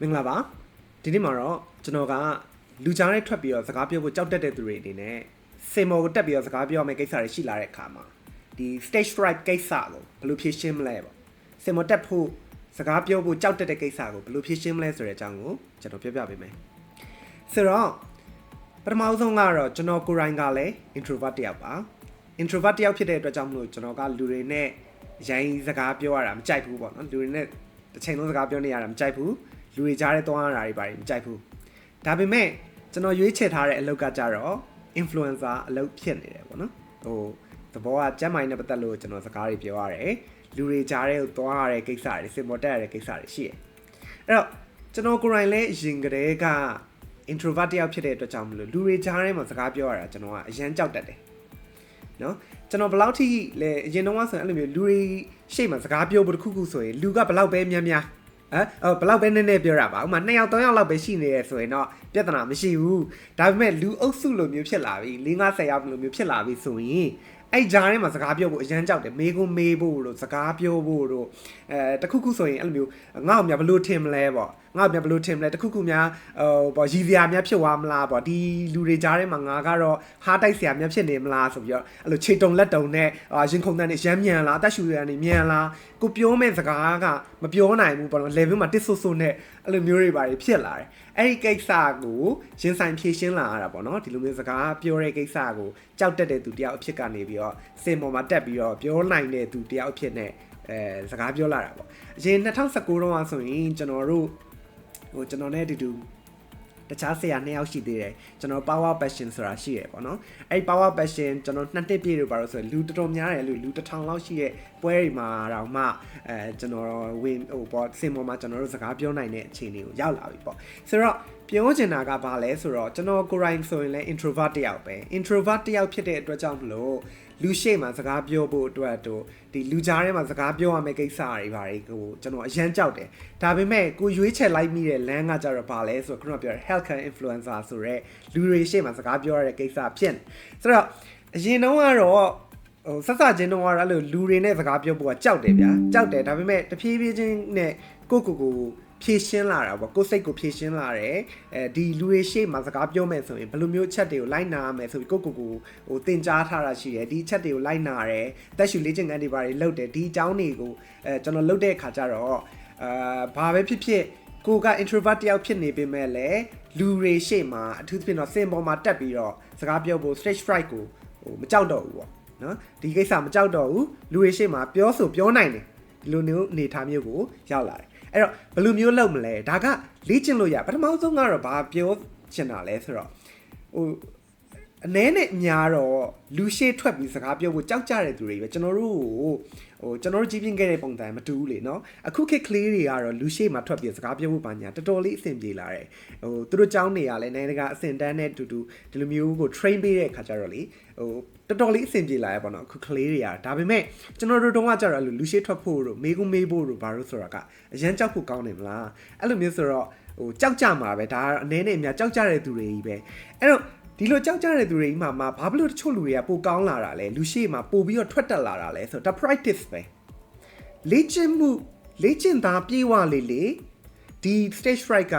မင်္ဂလာပါဒီနေ့မှာတော့ကျွန်တော်ကလူကြားနဲ့ထွက်ပြီးတော့စကားပြောဖို့ကြောက်တတ်တဲ့သူတွေအနေနဲ့စင်မော်ကိုတက်ပြီးတော့စကားပြောရမယ့်ကိစ္စတွေရှိလာတဲ့အခါမှာဒီ stage fright ကိစ္စကိုဘယ်လိုဖြေရှင်းမလဲပေါ့စင်မော်တက်ဖို့စကားပြောဖို့ကြောက်တတ်တဲ့ကိစ္စကိုဘယ်လိုဖြေရှင်းမလဲဆိုတဲ့အကြောင်းကိုကျွန်တော်ပြောပြပေးမယ်ဆိုတော့ပထမဆုံးကတော့ကျွန်တော်ကိုယ်တိုင်ကလည်း introvert တယောက်ပါ introvert တယောက်ဖြစ်တဲ့အတွက်ကြောင့်မလို့ကျွန်တော်ကလူတွေနဲ့ရိုင်းစကားပြောရတာမကြိုက်ဘူးပေါ့နော်လူတွေနဲ့တစ်ချိန်လုံးစကားပြောနေရတာမကြိုက်ဘူး လူတွေကြားထဲသွားရတာတွေပါတယ်မကြိုက်ဘူးဒါပေမဲ့ကျွန်တော်ရွေးချယ်ထားတဲ့အလုပ်ကကြတော့ influencer အလုပ်ဖြစ်နေတယ်ပေါ့နော်ဟိုသဘောကကျမ်းမိုင်းနဲ့ပတ်သက်လို့ကျွန်တော်စကားတွေပြောရတယ်လူတွေကြားထဲကိုသွားရတဲ့ကိစ္စတွေစင်မော်တက်ရတဲ့ကိစ္စတွေရှိတယ်အဲ့တော့ကျွန်တော်ကိုယ်တိုင်လည်းအရင်ကတည်းက introvert တယောက်ဖြစ်တဲ့အတွက်ကြောင့်မလို့လူတွေကြားထဲမှာစကားပြောရတာကျွန်တော်ကအရန်ကြောက်တတ်တယ်နော်ကျွန်တော်ဘယ်လောက်ထိလဲအရင်တော့ဆိုရင်အဲ့လိုမျိုးလူတွေရှေ့မှာစကားပြောဖို့တခုခုဆိုရင်လူကဘယ်လောက်ပဲများများ ဟမ်ဟိုဘယ်လောက်ပဲနည်းနည်းပြောတာပါဥပမာ2ယောက်3ယောက်လောက်ပဲရှိနေရဆိုရင်တော့ပြဿနာမရှိဘူးဒါပေမဲ့လူအုပ်စုလိုမျိုးဖြစ်လာပြီ5 50ယောက်လိုမျိုးဖြစ်လာပြီဆိုရင်အဲ့ဂျားထဲမှာစကားပြောဖို့အရန်ကြောက်တယ်မေးခွန်းမေးဖို့လို့စကားပြောဖို့လို့အဲတခုခုဆိုရင်အဲ့လိုမျိုးငါ့ကိုများဘလို့ထင်မလဲပေါ့ ငါ့ကိုများဘလို့ထင်မလဲတခုခုများဟိုပေါ့ရည်စရာများဖြစ်သွားမလားပေါ့ဒီလူတွေကြားထဲမှာငါကတော့ဟားတိုက်စရာများဖြစ်နေမလားဆိုပြီးတော့အဲ့လိုခြေတုံလက်တုံနဲ့ရင်ခုန်တန်းနဲ့ရမ်းမြန်လားအသက်ရှူရန်နေမြန်လားကိုပြောမဲ့စကားကမပြောနိုင်ဘူးပေါ့နော် level မှာတစ်ဆူဆူနဲ့အဲ့လိုမျိုးတွေပါဖြစ်လာတယ်အဲ့ဒီကိစ္စကိုရင်ဆိုင်ဖြေရှင်းလာရတာပေါ့နော်ဒီလိုမျိုးစကားပြောတဲ့ကိစ္စကိုကြောက်တက်တဲ့သူတယောက်အဖြစ်ကနေပြီးတော့စင်ပေါ်မှာတက်ပြီးတော့ပြောနိုင်တဲ့သူတယောက်အဖြစ်နဲ့အဲစကားပြောလာတာပေါ့အရင်2019တုန်းကဆိုရင်ကျွန်တော်တို့ ဟိုကျွန်တော်နဲ့အတူတူတခြားဆရာနှစ်ယောက်ရှိသေးတယ်ကျွန်တော် power passion ဆိုတာရှိရပေါ့နော်အဲ့ power passion ကျွန်တော်နှစ်နှစ်ပြည့်လို့ပါလို့ဆိုရင်လူတော်တော်များတယ်လူလူတစ်ထောင်လောက်ရှိရဲ့ပွဲတွေမှာတော့မှအဲကျွန်တော်ဝင်ဟိုပေါ့စင်ပေါ်မှာကျွန်တော်တို့စကားပြောနိုင်တဲ့အခြေအနေကိုရောက်လာပြီပေါ့ဆိုတော့ပြောချင်တာကဘာလဲဆိုတော့ကျွန်တော်ကိုယ်တိုင်ဆိုရင်လည်း introvert တယောက်ပဲ introvert တယောက်ဖြစ်တဲ့အတွက်ကြောင့်မလို့လူရှိမှစကားပြောဖို့အတွက်တို့ဒီလူကြားထဲမှာစကားပြောရမယ့်ကိစ္စတွေဘာတွေကိုကျွန်တော်အရန်ကြောက်တယ်ဒါပေမဲ့ကိုရွေးချယ်လိုက်မိတဲ့လမ်းကကြတော့ဘာလဲဆိုတော့ခုနကပြောတဲ့ health care influencer ဆိုရဲလူတွေရှိမှစကားပြောရတဲ့ကိစ္စဖြစ်နေဆိုတော့အရင်တုန်းကတော့ဟိုဆက်စချင်းတော့အဲ့လိုလူတွေနဲ့စကားပြောဖို့ကကြောက်တယ်ဗျာကြောက်တယ်ဒါပေမဲ့တဖြည်းဖြည်းချင်းနဲ့ကိုကိုကို ဖြည့်ရှင်းလာတာပေါ့ကိုယ်စိတ်ကိုဖြည့်ရှင်းလာတယ်အဲဒီလူတွေရှေ့မှာစကားပြောမယ်ဆိုရင်ဘယ်လိုမျိုးချက်တွေကိုလိုက်နာရမယ်ဆိုပြီးကိုကိုကိုဟိုတင်ကြားထားတာရှိတယ်ဒီချက်တွေကိုလိုက်နာတယ်တက်ရှူလေးချင်ကန်တွေဘာတွေလုပ်တယ်ဒီအကြောင်းတွေကိုအဲကျွန်တော်လုပ်တဲ့အခါကျတော့အာဘာပဲဖြစ်ဖြစ်ကိုက introvert တယောက်ဖြစ်နေပေမဲ့လည်းလူတွေရှေ့မှာအထူးသဖြင့်တော့စင်ပေါ်မှာတက်ပြီးတော့စကားပြောဖို့ stage fright ကိုဟိုမကြောက်တော့ဘူးပေါ့နော်ဒီကိစ္စမကြောက်တော့ဘူးလူတွေရှေ့မှာပြောဆိုပြောနိုင်တယ်ဒီလိုမျိုးအနေထားမျိုးကိုရောက်လာတယ် အဲ့တော့ဘယ်လိုမျိုးလုပ်မလဲဒါကလေ့ကျင့်လို့ရပထမဆုံးကတော့ဘာပြောချင်တာလဲဆိုတော့ဟို အနည်းနဲ့အများတော့လူရှေ့ထွက်ပြီးစကားပြောဖို့ကြောက်ကြတဲ့သူတွေပဲကျွန်တော်တို့ဟိုကျွန်တော်တို့ကြီးပြင်းခဲ့တဲ့ပုံစံမတူဘူးလေနော်အခုခေတ်ကလေးတွေကတော့လူရှေ့မှာထွက်ပြီးစကားပြောဖို့ပါညာတော်တော်လေးအဆင်ပြေလာတယ်ဟိုသူတို့ចောင်းနေရလဲနိုင်ငံတကာအဆင့်တန်းနဲ့တူတူဒီလိုမျိုးကို train ပေးတဲ့အခါကျတော့လေဟိုတော်တော်လေးအဆင်ပြေလာရပါတော့အခုကလေးတွေကဒါပေမဲ့ကျွန်တော်တို့တုန်းကကြတော့လူရှေ့ထွက်ဖို့တို့မေးခွန်းမေးဖို့တို့ဘာလို့ဆိုတာကအရန်ကြောက်ဖို့ကောင်းနေမလားအဲ့လိုမျိုးဆိုတော့ဟိုကြောက်ကြမှာပဲဒါအနေနဲ့အများကြောက်ကြတဲ့သူတွေကြီးပဲအဲ့တော့ ဒီလိုကြောက်ကြတဲ့သူတွေကြီးမှာမှဘာဖြစ်လို့တချို့လူတွေကပိုကောင်းလာတာလဲလူရှိမှပိုပြီးတော့ထွက်တက်လာတာလဲဆိုတော့ practice ပဲလေ့ကျင့်မှုလေ့ကျင့်တာပြေးဝလေလေဒီ stage fright က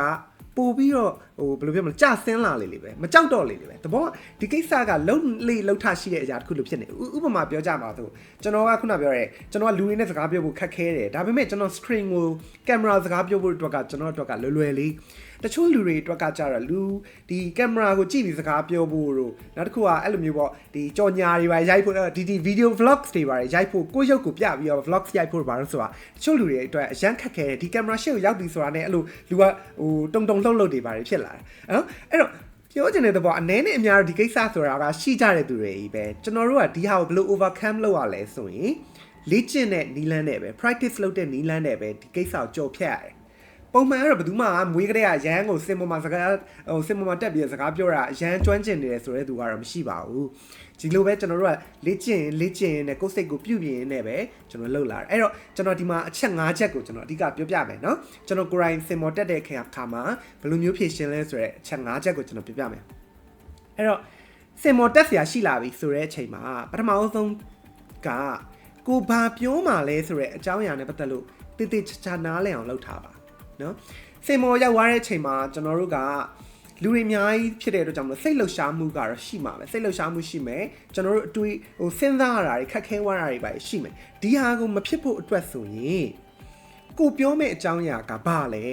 ပို့ပြီးတော့ဟိုဘယ်လိုပြောမလဲကြဆင်းလာလေလေပဲမကြောက်တော့လေလေပဲတဘောကဒီကိစ္စကလုံလေလှုပ်ထရှိတဲ့အရာတစ်ခုလို့ဖြစ်နေဥပမာပြောကြပါဆိုကျွန်တော်ကခုနပြောရဲကျွန်တော်ကလူရင်းနဲ့စကားပြောဖို့ခက်ခဲတယ်ဒါပေမဲ့ကျွန်တော် screen ကိုကင်မရာစကားပြောဖို့အတွက်ကကျွန်တော်အတွက်ကလွယ်လွယ်လေးတချို့လူတွေအတွက်ကကြတော့လူဒီကင်မရာကိုကြည့်ပြီးစကားပြောဖို့တို့နောက်တစ်ခုကအဲ့လိုမျိုးပေါ့ဒီကြော်ညာတွေပါရိုက်ဖို့ဒီဒီ video vlogs တွေပါရိုက်ဖို့ကိုရုပ်ကိုပြပြီးတော့ vlogs ရိုက်ဖို့ပါလို့ဆိုတာတချို့လူတွေအတွက်အရန်ခက်ခဲတယ်ဒီကင်မရာရှေ့ကိုရောက်ပြီဆိုတာနဲ့အဲ့လိုလူကဟိုတုံတုံလှုပ်လှုပ်တွေပါဖြစ်လာတယ်နော်အဲ့တော့ပြောချင်တဲ့တော့အနည်းနဲ့အများဒီကိစ္စဆိုတာကရှိကြတဲ့သူတွေကြီးပဲကျွန်တော်တို့ကဒီဟာကိုဘယ်လို overcome လုပ်ရလဲဆိုရင်လေ့ကျင့်တဲ့နီလန်းနဲ့ပဲ practice လုပ်တဲ့နီလန်းနဲ့ပဲဒီကိစ္စကိုကြော်ဖြတ်ရတယ် ပုံမှန်ကတော့ဘယ်သူမှမွေးကလေးကရန်ကိုစင်ပေါ်မှာစကားဟိုစင်ပေါ်မှာတက်ပြီးစကားပြောတာရန်ကျွမ်းကျင်နေတယ်ဆိုတဲ့သူကတော့မရှိပါဘူးဒီလိုပဲကျွန်တော်တို့ကလေ့ကျင့်လေ့ကျင့်နဲ့ကိုယ်စိတ်ကိုပြုပြင်နေပဲကျွန်တော်လှုပ်လာတယ်အဲ့တော့ကျွန်တော်ဒီမှာအချက်၅ချက်ကိုကျွန်တော်အဓိကပြောပြမယ်เนาะကျွန်တော်ကိုရိုင်းစင်ပေါ်တက်တဲ့ခါမှာဘယ်လိုမျိုးဖြည့်ရှင်းလဲဆိုတဲ့အချက်၅ချက်ကိုကျွန်တော်ပြောပြမယ်အဲ့တော့စင်မော်တက်ဆရာရှိလာပြီဆိုတဲ့အချိန်မှာပထမဆုံးကကိုဘာပြောမှလဲဆိုတဲ့အကြောင်းအရာနဲ့ပတ်သက်လို့တိတိကျကျနားလည်အောင်လုပ်ထားပါ နော်စင်မော်ရောက်သွားတဲ့အချိန်မှာကျွန်တော်တို့ကလူတွေအများကြီးဖြစ်တဲ့အတွက်ကြောင့်မလို့စိတ်လှုပ်ရှားမှုကတော့ရှိမှာပဲစိတ်လှုပ်ရှားမှုရှိမယ်ကျွန်တော်တို့အတွေ့ဟိုစဉ်းစားရတာတွေခက်ခဲဝါတာတွေပါရှိမယ်ဒီဟာကိုမဖြစ်ဖို့အတွက်ဆိုရင်ကိုပြောမယ့်အကြောင်းအရာကဘာလဲ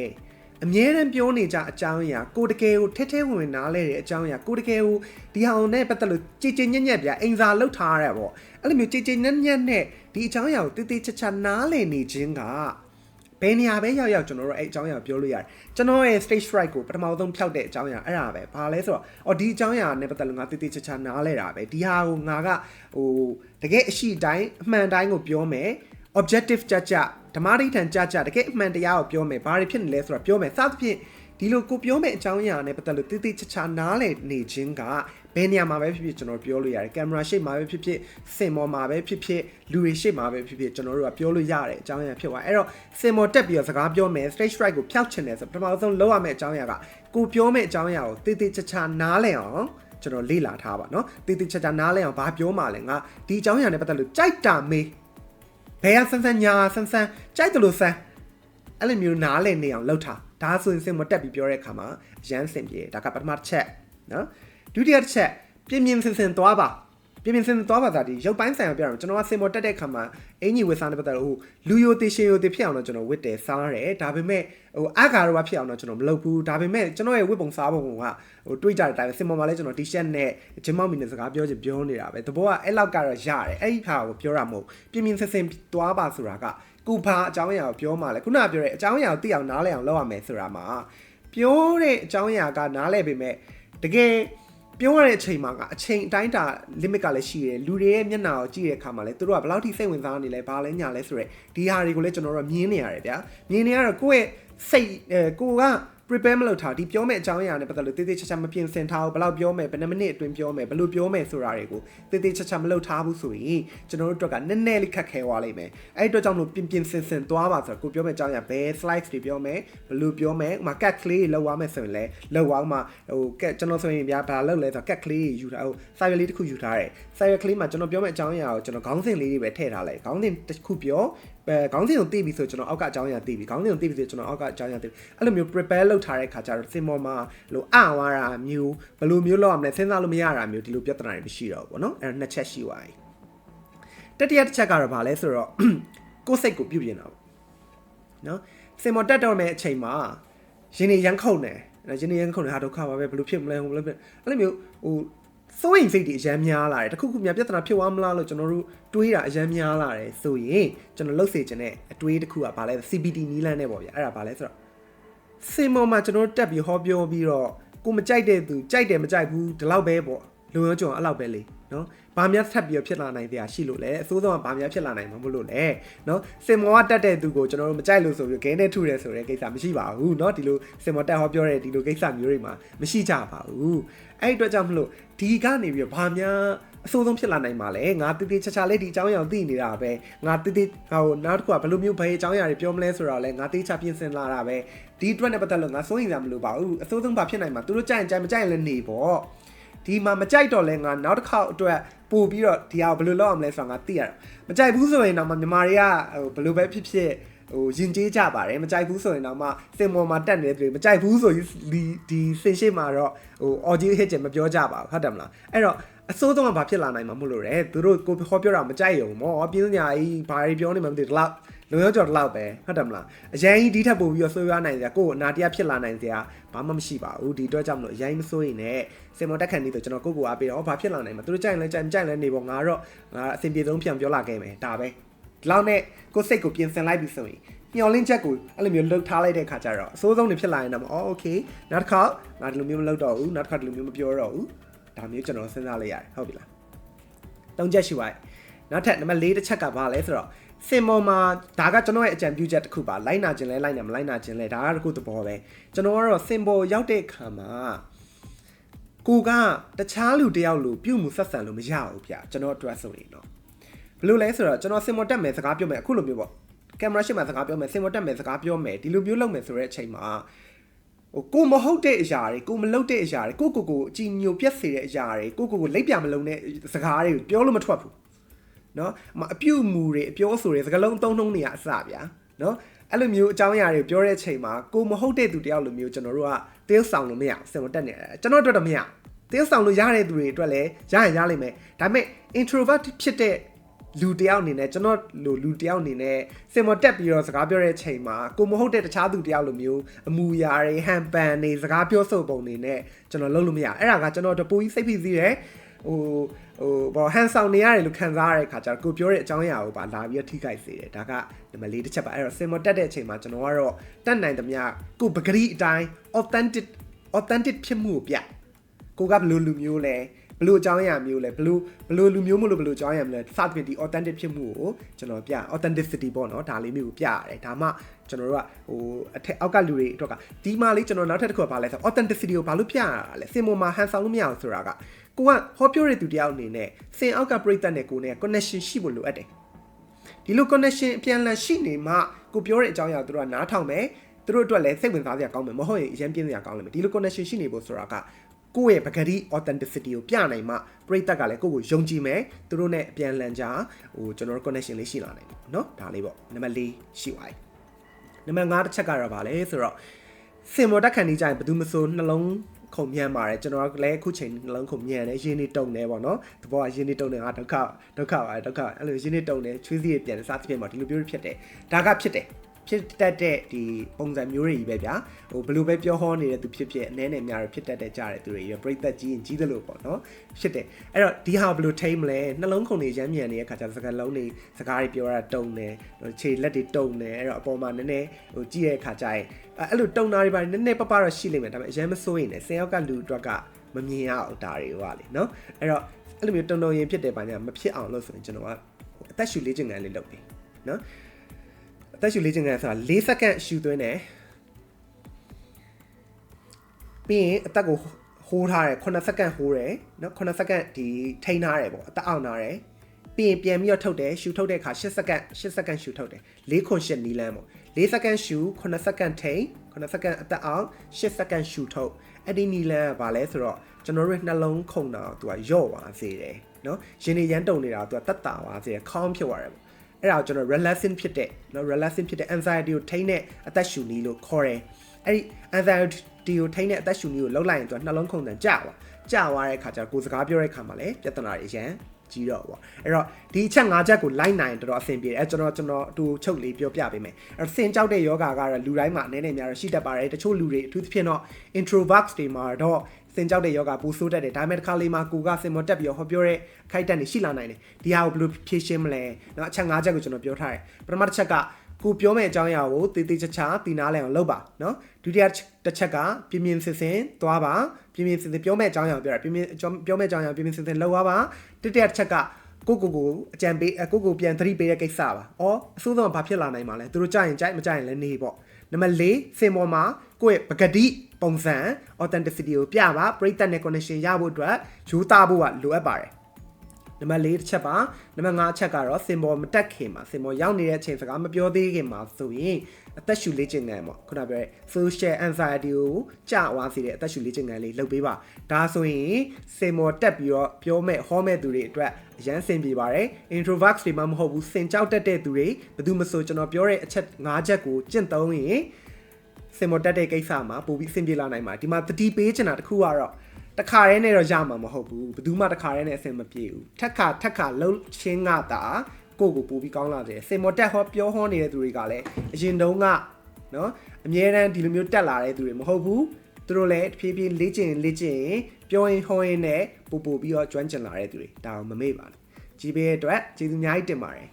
အမြဲတမ်းပြောနေကြအကြောင်းအရာကိုတကယ်ကိုထဲထဲဝင်ဝင်နားလဲတဲ့အကြောင်းအရာကိုတကယ်ကိုဒီဟာနဲ့ပတ်သက်လို့ကြည်ကြည်ညက်ညက်ပြအိမ်စာလောက်ထားရတာပေါ့အဲ့လိုမျိုးကြည်ကြည်ညက်ညက်နဲ့ဒီအကြောင်းအရာကိုတိတိကျကျနားလည်နေခြင်းက ဘယ်နေရာပဲရောက်ရောက်ကျွန်တော်တို့အဲ့အကြောင်းအရာပြောလို့ရတယ်ကျွန်တော်ရဲ့ stage fright ကိုပထမဆုံးဖျောက်တဲ့အကြောင်းအရာအဲ့ဒါပဲဘာလဲဆိုတော့အော်ဒီအကြောင်းအရာနဲ့ပတ်သက်လို့ငါတိတိကျကျနားလဲတာပဲဒီဟာကိုငါကဟိုတကယ်အရှိတိုင်းအမှန်တိုင်းကိုပြောမယ် objective ကြကြဓမ္မဒိဋ္ဌံကြကြတကယ်အမှန်တရားကိုပြောမယ်ဘာတွေဖြစ်နေလဲဆိုတာပြောမယ်စသဖြင့် ဒီလိုကိုပြောမယ့်အကြောင်းအရာနဲ့ပတ်သက်လို့တိတိကျကျနားလည်နေခြင်းကဘယ်နေရာမှာပဲဖြစ်ဖြစ်ကျွန်တော်ပြောလို့ရတယ်ကင်မရာရှေ့မှာပဲဖြစ်ဖြစ်စင်မော်မှာပဲဖြစ်ဖြစ်လူတွေရှေ့မှာပဲဖြစ်ဖြစ်ကျွန်တော်တို့ကပြောလို့ရတဲ့အကြောင်းအရာဖြစ်သွားအဲ့တော့စင်မော်တက်ပြီးတော့စကားပြောမယ် stage right ကိုဖျောက်ချင်တယ်ဆိုပထမဆုံးလုပ်ရမယ့်အကြောင်းအရာကကိုပြောမယ့်အကြောင်းအရာကိုတိတိကျကျနားလည်အောင်ကျွန်တော်လေ့လာထားပါเนาะတိတိကျကျနားလည်အောင်ဘာပြောမှလဲငါဒီအကြောင်းအရာနဲ့ပတ်သက်လို့ကြိုက်တာမေးဘယ်ကဆန်းဆန်းညာဆန်းဆန်းကြိုက်တယ်လို့ဆန်းအဲ့လိုမျိုးနားလည်နေအောင်လုပ်ထား ဒါဆိုရင်စင်မတက်ပြီးပြောတဲ့အခါမှာရမ်းစင်ပြေဒါကပထမတစ်ချက်နော်ဒုတိယတစ်ချက်ပြင်းပြင်းစင်စင်သွားပါပြင်းပြင်းစင်စင်သွားပါသာဒီရုပ်ပိုင်းဆိုင်ရာပြောတော့ကျွန်တော်ကစင်မတက်တဲ့အခါမှာအင်ကြီးဝစ်စားနေပတ်သက်လို့ဟိုလူယိုတေရှင်ယိုတေဖြစ်အောင်တော့ကျွန်တော်ဝစ်တယ်စားတယ်ဒါပေမဲ့ဟိုအကာရောဖြစ်အောင်တော့ကျွန်တော်မလုပ်ဘူးဒါပေမဲ့ကျွန်တော်ရဲ့ဝစ်ပုံစားပုံကဟိုတွေးကြတဲ့အတိုင်းစင်မမှာလဲကျွန်တော် t-shirt နဲ့ဂျင်းမောက်မီနဲ့စကားပြောချင်ပြောနေတာပဲတဘောကအဲ့လောက်ကတော့ရတယ်အဲ့ဒီဖာကိုပြောတာမဟုတ်ပြင်းပြင်းစင်စင်သွားပါဆိုတာက ကိုဘာအကြောင်းအရာကိုပြောမှလဲခုနကပြောတဲ့အကြောင်းအရာကိုသိအောင်နားလည်အောင်လုပ်ရမယ်ဆိုတာမှာပြောတဲ့အကြောင်းအရာကနားလည်ပေမဲ့တကယ်ပြောရတဲ့အချိန်မှာကအချိန်အတိုင်းတာ limit ကလည်းရှိတယ်လူတွေရဲ့မျက်နှာကိုကြည့်တဲ့အခါမှာလည်းသူတို့ကဘယ်လောက်ထိစိတ်ဝင်စားနေလဲဘာလဲညာလဲဆိုရယ်ဒီဟာတွေကိုလည်းကျွန်တော်တို့မြင်နေရတယ်ဗျာမြင်နေရတော့ကိုယ့်ရဲ့စိတ်အဲကိုက prepare မလုပ်ထားဒီပြောမယ့်အကြောင်းအရာနဲ့ပတ်သက်လို့တိတိကျကျမပြင်ဆင်ထားဘူးဘယ်လောက်ပြောမယ်ဘယ်နှမိနစ်အတွင်းပြောမယ်ဘယ်လိုပြောမယ်ဆိုတာတွေကိုတိတိကျကျမလုပ်ထားဘူးဆိုရင်ကျွန်တော်တို့အတွက်ကနည်းနည်းလေးခက်ခဲသွားလိမ့်မယ်အဲ့အတွက်ကြောင့်မလို့ပြင်ပြင်ဆင်ဆင်သွားပါဆိုတော့ကိုပြောမယ့်အကြောင်းအရာဘယ် slides တွေပြောမယ်ဘယ်လိုပြောမယ်ဥမာ cut ကလေးလောက်သွားမယ်ဆိုရင်လည်းလောက်သွားမှဟို cut ကျွန်တော်ဆိုရင်ဗျာဘာလုပ်လဲဆိုတော့ cut ကလေးယူထားဟို site လေးတစ်ခုယူထားတယ် site ကလေးမှာကျွန်တော်ပြောမယ့်အကြောင်းအရာကိုကျွန်တော်ခေါင်းစဉ်လေးတွေပဲထည့်ထားလိုက်ခေါင်းစဉ်တစ်ခုပြောအဲ ခေါင်းစဉ်ကိုသိပြီဆိုကျွန်တော်အောက်ကအကြောင်းအရာသိပြီခေါင်းစဉ်ကိုသိပြီဆိုကျွန်တော်အောက်ကအကြောင်းအရာသိပြီအဲ့လိုမျိုး prepare လုပ်ထားတဲ့ခါကျတော့စင်ပေါ်မှာလို့အဝါတာမျိုးဘယ်လိုမျိုးလုပ်ရမလဲစဉ်းစားလို့မရတာမျိုးဒီလိုပြဿနာတွေမရှိတော့ဘူးเนาะအဲ့နှစ်ချက်ရှိသွားပြီတတိယတစ်ချက်ကတော့ဗာလဲဆိုတော့ကိုယ်စိတ်ကိုပြုပြင်တာပေါ့เนาะစင်ပေါ်တက်တော့မယ့်အချိန်မှာရင်နေရန်ခုန်တယ်ရင်နေရန်ခုန်တယ်ဟာဒုက္ခပါပဲဘယ်လိုဖြစ်မလဲဘယ်လိုဖြစ်အဲ့လိုမျိုးဟို စိုးရိမ်စိတ်တွေအများများလာတယ်တခုခုများပြဿနာဖြစ်သွားမလားလို့ကျွန်တော်တို့တွေးတာအများများလာတယ်ဆိုရင်ကျွန်တော်လှုပ်စေချင်တဲ့အတွေးတစ်ခုကဘာလဲ CBT နီးလန်းနဲ့ပေါ့ဗျာအဲ့ဒါဘာလဲဆိုတော့စင်မော်မှာကျွန်တော်တက်ပြီးဟောပြောပြီးတော့ကိုမကြိုက်တဲ့သူကြိုက်တယ်မကြိုက်ဘူးဒီလောက်ပဲပေါ့ လွန်ရောကြုံအဲ့လောက်ပဲလေနော်ဘာများဆက်ပြီးဖြစ်လာနိုင်တဲ့အရှိလို့လဲအစိုးဆုံးကဘာများဖြစ်လာနိုင်မှာမလို့လဲနော်စင်မောကတက်တဲ့သူကိုကျွန်တော်တို့မကြိုက်လို့ဆိုပြီးဂဲနဲ့ထုတယ်ဆိုတဲ့ကိစ္စမရှိပါဘူးနော်ဒီလိုစင်မောတက်ဟောပြောတဲ့ဒီလိုကိစ္စမျိုးတွေမှာမရှိကြပါဘူးအဲ့ဒီအတွက်ကြောင့်မလို့ဒီကနေပြီးဘာများအဆိုးဆုံးဖြစ်လာနိုင်ပါလေငါတိတိချာချာလေးဒီအကြောင်းအရာသိနေတာပဲငါတိတိဟိုနောက်တစ်ခုကဘယ်လိုမျိုးဘယ်အကြောင်းအရာတွေပြောမလဲဆိုတော့လဲငါတိချာပြင်ဆင်လာတာပဲဒီအတွက်နဲ့ပတ်သက်လို့ငါစိုးရိမ်စရာမလိုပါဘူးအဆိုးဆုံးဘာဖြစ်နိုင်မှာသူတို့ကြိုက်ရင်ကြိုက်မကြိုက်ရင်လည်းနေပေါ့ ဒီမှာမကြိုက်တော့လဲငါနောက်တစ်ခေါက်အတွက်ပို့ပြီးတော့ဒီဟာဘယ်လိုလုပ်အောင်လဲဆိုတာငါသိရတာမကြိုက်ဘူးဆိုရင်တော့မြန်မာတွေကဟိုဘယ်လိုပဲဖြစ်ဖြစ်ဟိုရင်ကျေးကြပါတယ်မကြိုက်ဘူးဆိုရင်တော့မှစင်မော်မှာတက်နေတဲ့သူတွေမကြိုက်ဘူးဆိုရင်ဒီဒီစင်ရှိမှာတော့ဟို audio hit ချင်မပြောကြပါဘူးဟုတ်တယ်မလားအဲ့တော့အစိုးဆုံးကဘာဖြစ်လာနိုင်မှာမလို့လဲသူတို့ကိုဟောပြောတာမကြိုက်ရုံမောပြင်းညာကြီးဘာတွေပြောနေမှမသိဒီလောက် လုံရောကြော်ဒီလောက်ပဲဟုတ်တယ်မလားအရင်ကြီးဒီထက်ပိုပြီးတော့ဆွေးရနိုင်စရာကိုယ်အနာတရားဖြစ်လာနိုင်စရာဘာမှမရှိပါဘူးဒီအတွက်ကြောင့်မလို့အရင်မစိုးရင်လည်းစင်မော်တက်ခန့်နေဆိုကျွန်တော်ကိုကိုအားပေးတော့ဘာဖြစ်လာနိုင်မှာသူတို့ကြိုက်လဲကြိုက်မကြိုက်လဲနေပေါ့ငါတော့ငါအဆင်ပြေဆုံးပြန်ပြောလာခဲ့မယ်ဒါပဲဒီလောက်နဲ့ကိုစိတ်ကိုပြင်ဆင်လိုက်ပြီဆိုရင်မျောလင်းချက်ကိုအဲ့လိုမျိုးလှုပ်ထားလိုက်တဲ့ခါကျတော့အစိုးဆုံးနေဖြစ်လာရင်တော့အော်โอเคနောက်တစ်ခါငါဒီလိုမျိုးမလုပ်တော့ဘူးနောက်တစ်ခါဒီလိုမျိုးမပြောတော့ဘူးဒါမျိုးကျွန်တော်စဉ်းစားလိုက်ရတယ်ဟုတ်ပြီလားသုံးချက်ရှိပါရဲ့နောက်ထပ်နံပါတ်၄တစ်ချက်ကဘာလဲဆိုတော့ စင်မော်မှာဒါကကျွန်တော်ရဲ့အကြံပြုချက်တစ်ခုပါလိုက်နာခြင်းလဲလိုက်နာမလိုက်နာခြင်းလဲဒါကတစ်ခုသဘောပဲကျွန်တော်ကတော့စင်ပေါ်ရောက်တဲ့ခါမှာကိုကတခြားလူတယောက်လိုပြုမှုဆက်ဆံလို့မရဘူးဗျကျွန်တော်အတွက်ဆိုရင်တော့ဘယ်လိုလဲဆိုတော့ကျွန်တော်စင်မော်တက်မယ်စကားပြောမယ်အခုလိုမျိုးပေါ့ကင်မရာရှေ့မှာစကားပြောမယ်စင်မော်တက်မယ်စကားပြောမယ်ဒီလိုမျိုးလုပ်မယ်ဆိုတဲ့အချိန်မှာဟိုကိုမဟုတ်တဲ့အရာတွေကိုမလုပ်တဲ့အရာတွေကိုကိုကိုအကြည်ညိုပြက်စေတဲ့အရာတွေကိုကိုကိုလိပ်ပြမလုံးတဲ့စကားတွေကိုပြောလို့မထွက်ဘူး နော်အပြုမူတွေအပြောဆိုတွေစကားလုံးသုံးနှုန်းတွေကအစဗျာနော်အဲ့လိုမျိုးအကြောင်းအရာတွေပြောတဲ့အချိန်မှာကိုမဟုတ်တဲ့သူတယောက်လိုမျိုးကျွန်တော်တို့ကတင်းဆောင်လို့မရအောင်စင်မတက်နေရတယ်ကျွန်တော်တို့တော့မရတင်းဆောင်လို့ရတဲ့သူတွေအတွက်လည်းရရင်ရလိမ့်မယ်ဒါပေမဲ့ introvert ဖြစ်တဲ့လူတယောက်အနေနဲ့ကျွန်တော်လိုလူတယောက်အနေနဲ့စင်မတက်ပြီးတော့စကားပြောတဲ့အချိန်မှာကိုမဟုတ်တဲ့တခြားသူတယောက်လိုမျိုးအမူအရာတွေဟန်ပန်တွေစကားပြောဆိုပုံတွေနဲ့ကျွန်တော်လုပ်လို့မရအဲ့ဒါကကျွန်တော်တပူကြီးစိတ်ဖိစီးတယ် ဟိုဟိုဘောဟန်ဆောင်နေရတယ်လို့ခံစားရတဲ့ခါကျတော့ကိုပြောတဲ့အကြောင်းအရာကိုပါလာပြီးတော့ထိခိုက်စေတယ်ဒါကနံပါတ်၄တစ်ချက်ပါအဲ့တော့စင်မတက်တဲ့အချိန်မှာကျွန်တော်ကတော့တက်နိုင်သမျှကိုပဂရီအတိုင်း authentic authentic ဖြစ်မှုကိုပြကိုကဘယ်လိုလူမျိုးလဲဘယ်လိုအကြောင်းအရာမျိုးလဲဘယ်လိုဘယ်လိုလူမျိုးမလို့ဘယ်လိုအကြောင်းအရာမျိုးလဲစသဖြင့်ဒီ authentic ဖြစ်မှုကိုကျွန်တော်ပြ authenticity ပေါ့နော်ဒါလေးမျိုးကိုပြရတယ်ဒါမှကျွန်တော်တို့ကဟိုအထက်အောက်ကလူတွေအတွက်ကဒီမှာလေးကျွန်တော်နောက်ထပ်တစ်ခုကဘာလဲဆို authenticity ကိုဘာလို့ပြရတာလဲစင်ပေါ်မှာဟန်ဆောင်လို့မရအောင်ဆိုတာက ကိုကဟောပြောတဲ့သူတယောက်အနေနဲ့စင်အောက်ကပြိသက်နဲ့ကိုနဲ့ connection ရှိဖို့လိုအပ်တယ်ဒီလို connection အပြန်အလှန်ရှိနေမှကိုပြောတဲ့အကြောင်းအရာတို့ကနားထောင်မယ်သူတို့အတွက်လည်းစိတ်ဝင်စားစရာကောင်းမယ်မဟုတ်ရင်အရင်ပြင်းစရာကောင်းလိမ့်မယ်ဒီလို connection ရှိနေဖို့ဆိုတာကကိုယ့်ရဲ့ပကတိ authenticity ကိုပြနိုင်မှပရိသတ်ကလည်းကိုယ့်ကိုယုံကြည်မယ်သူတို့နဲ့အပြန်အလှန်ကြားဟိုကျွန်တော်တို့ connection လေးရှိလာနိုင်တယ်เนาะဒါလေးပေါ့နံပါတ်၄ရှိပါ යි နံပါတ်5တစ်ချက်ကတော့ဗာလဲဆိုတော့စင်မော်တက်ခံနေကြရင်ဘယ်သူမဆိုနှလုံး ခုန်မြန်ပါတယ်ကျွန်တော်လည်းအခုချိန်နှလုံးခုန်မြန်တယ်ရင်းနေတုံနေပေါ့နော်တဘောကရင်းနေတုံနေငါဒုက္ခဒုက္ခပါဒုက္ခအဲ့လိုရင်းနေတုံနေချွေးစီရပြန်စားသဖြင့်ပေါ့ဒီလိုမျိုးဖြစ်တယ်ဒါကဖြစ်တယ် ဖြစ်တတ်တဲ့ဒီပုံစံမျိုးတွေကြီးပဲဗျာဟိုဘယ်လိုပဲပြောဟောနေတဲ့သူဖြစ်ဖြစ်အနေနဲ့များတော့ဖြစ်တတ်တဲ့ကြားတဲ့သူတွေရပြိသက်ကြီးရင်ကြီးတယ်လို့ပေါ့နော်ဖြစ်တယ်အဲ့တော့ဒီဟာဘယ်လိုထိမ့်မလဲနှလုံးခုန်နေရမ်းမြန်နေတဲ့ခါကျစကားလုံးတွေစကားတွေပြောရတာတုံနေခြေလက်တွေတုံနေအဲ့တော့အပေါ်မှာနည်းနည်းဟိုကြည့်ရတဲ့ခါကျရင်အဲ့လိုတုံတာတွေပါနည်းနည်းပပတော့ရှိလိမ့်မယ်ဒါပေမဲ့အရင်မစိုးရင်လည်းဆင်ယောက်ကလူအတွက်ကမမြင်ရအောင်ဒါတွေဟောလေနော်အဲ့တော့အဲ့လိုမျိုးတုံတုံရင်ဖြစ်တယ်ပါညာမဖြစ်အောင်လို့ဆိုရင်ကျွန်တော်ကအသက်ရှူလေးချင်ကန်လေးလုပ်တယ်နော် အသက်ရှူလေးချင်ကန်ဆိုတာ၄စက္ကန့်ရှူသွင်းတယ်ပြီးရင်အသက်ကိုဟိုးထားတယ်9စက္ကန့်ဟိုးတယ်နော်9စက္ကန့်ဒီထိန်းထားတယ်ပေါ့အသက်အောင်ထားတယ်ပြီးရင်ပြန်ပြီးတော့ထုတ်တယ်ရှူထုတ်တဲ့အခါ10စက္ကန့်10စက္ကန့်ရှူထုတ်တယ်၄ခွန်8နီးလန်းပေါ့၄စက္ကန့်ရှူ9စက္ကန့်ထိန်း9စက္ကန့်အသက်အောင်10စက္ကန့်ရှူထုတ်အဲ့ဒီနီလန်ကဘာလဲဆိုတော့ကျွန်တော်တို့နှလုံးခုန်တာသူကယော့သွားစေတယ်နော်ရင်နေရမ်းတုံနေတာသူကတက်တာသွားစေတယ်ခေါင်းဖြစ်သွားတယ်ပေါ့ အဲ့ဒါကိုကျွန်တော် relaxing ဖြစ်တဲ့နော် relaxing ဖြစ်တဲ့ anxiety ကိုထိန်းတဲ့အသက်ရှူနည်းလို့ခေါ်တယ်အဲ့ဒီ anxiety ကိုထိန်းတဲ့အသက်ရှူနည်းကိုလောက်လိုက်ရင်သူကနှလုံးခုန်တန်ကြာသွားကြာသွားတဲ့အခါကျတော့ကိုယ်စကားပြောတဲ့အခါမှာလည်းပြဿနာတွေရမ်းကြီးတော့ပေါ့အဲ့တော့ဒီအချက်၅ချက်ကိုလိုက်နိုင်တော်တော်အဆင်ပြေတယ်အဲကျွန်တော်ကျွန်တော်အတူချုပ်လေးပြောပြပေးမယ်အဲ့တော့စင်ကြောက်တဲ့ယောဂါကတော့လူတိုင်းမှာအနေနဲ့များတော့ရှိတတ်ပါတယ်တချို့လူတွေအထူးသဖြင့်တော့ introverts တွေမှာတော့ စင်ကြောက်တဲ့ယောဂပူဆိုးတတ်တယ်ဒါပေမဲ့တစ်ခါလေးမှာကိုကစင်မတက်ပြီးတော့ဟောပြောတဲ့ခိုက်တက်နေရှိလာနိုင်တယ်ဒီဟာကိုဘယ်လိုဖြေရှင်းမလဲเนาะအချက်၅ချက်ကိုကျွန်တော်ပြောထားတယ်ပထမတစ်ချက်ကကိုပြောမယ့်အကြောင်းအရာကိုတည်တည်ချာချာတည်နာလဲအောင်လုပ်ပါเนาะဒုတိယတစ်ချက်ကပြင်းပြင်းစင်စင်သွားပါပြင်းပြင်းစင်စင်ပြောမယ့်အကြောင်းအရာကိုပြောတာပြင်းပြင်းပြောမယ့်အကြောင်းအရာပြင်းပြင်းစင်စင်လုပ်သွားပါတတိယတစ်ချက်ကကိုကိုကိုအကြံပေးကိုကိုပြန်သတိပေးတဲ့ကိစ္စပါ။အော်အစိုးဆုံးဘာဖြစ်လာနိုင်မှာလဲ။သူတို့ကြိုက်ရင်ကြိုက်မကြိုက်ရင်လည်းနေပေါ့။နံပါတ်၄စင်ပေါ်မှာ ကိုယ့်ရဲ့ပကတိပုံစံ authenticity ကိုပြပါပရိသတ်နဲ့ connection ရဖို့အတွက်ယူသားဖို့ကလိုအပ်ပါတယ်နံပါတ်၄တစ်ချက်ပါနံပါတ်၅ချက်ကတော့စင်ပေါ်မတက်ခင်မှာစင်ပေါ်ရောက်နေတဲ့အချိန်စကားမပြောသေးခင်မှာဆိုရင်အသက်ရှူလေ့ကျင့်ခန်းပေါ့ခုနပြောတဲ့ social anxiety ကိုကြာဝါစေတဲ့အသက်ရှူလေ့ကျင့်ခန်းလေးလုပ်ပေးပါဒါဆိုရင်စင်ပေါ်တက်ပြီးတော့ပြောမဲ့ဟောမဲ့သူတွေအတွက်အရန်စင်ပြေပါတယ် introverts တွေမှမဟုတ်ဘူးစင်ကြောက်တက်တဲ့သူတွေဘယ်သူမဆိုကျွန်တော်ပြောတဲ့အချက်၅ချက်ကိုကျင့်သုံးရင် စင်ပေါ်တက်တဲ့ကိစ္စမှာပိုပြီးအဆင်ပြေလာနိုင်မှာဒီမှာတတိပေးချင်တာတစ်ခုကတော့တခါတည်းနဲ့တော့ရမှာမဟုတ်ဘူးဘယ်သူမှတခါတည်းနဲ့အဆင်မပြေဘူးထက်ခါထက်ခါလှုပ်ချင်းကတာကိုကိုပို့ပြီးကောင်းလာတယ်စင်မော်တက်ဟောပြောဟောနေတဲ့သူတွေကလည်းအရင်တုန်းကနော်အမြဲတမ်းဒီလိုမျိုးတက်လာတဲ့သူတွေမဟုတ်ဘူးသူတို့လည်းတဖြည်းဖြည်းလေ့ကျင့်လေ့ကျင့်ပြောရင်ဟောရင်နဲ့ပို့ပို့ပြီးတော့ကျွမ်းကျင်လာတဲ့သူတွေဒါအောင်မမေ့ပါနဲ့ကြီးပေးတဲ့အတွက်ကျေးဇူးအများကြီးတင်ပါတယ်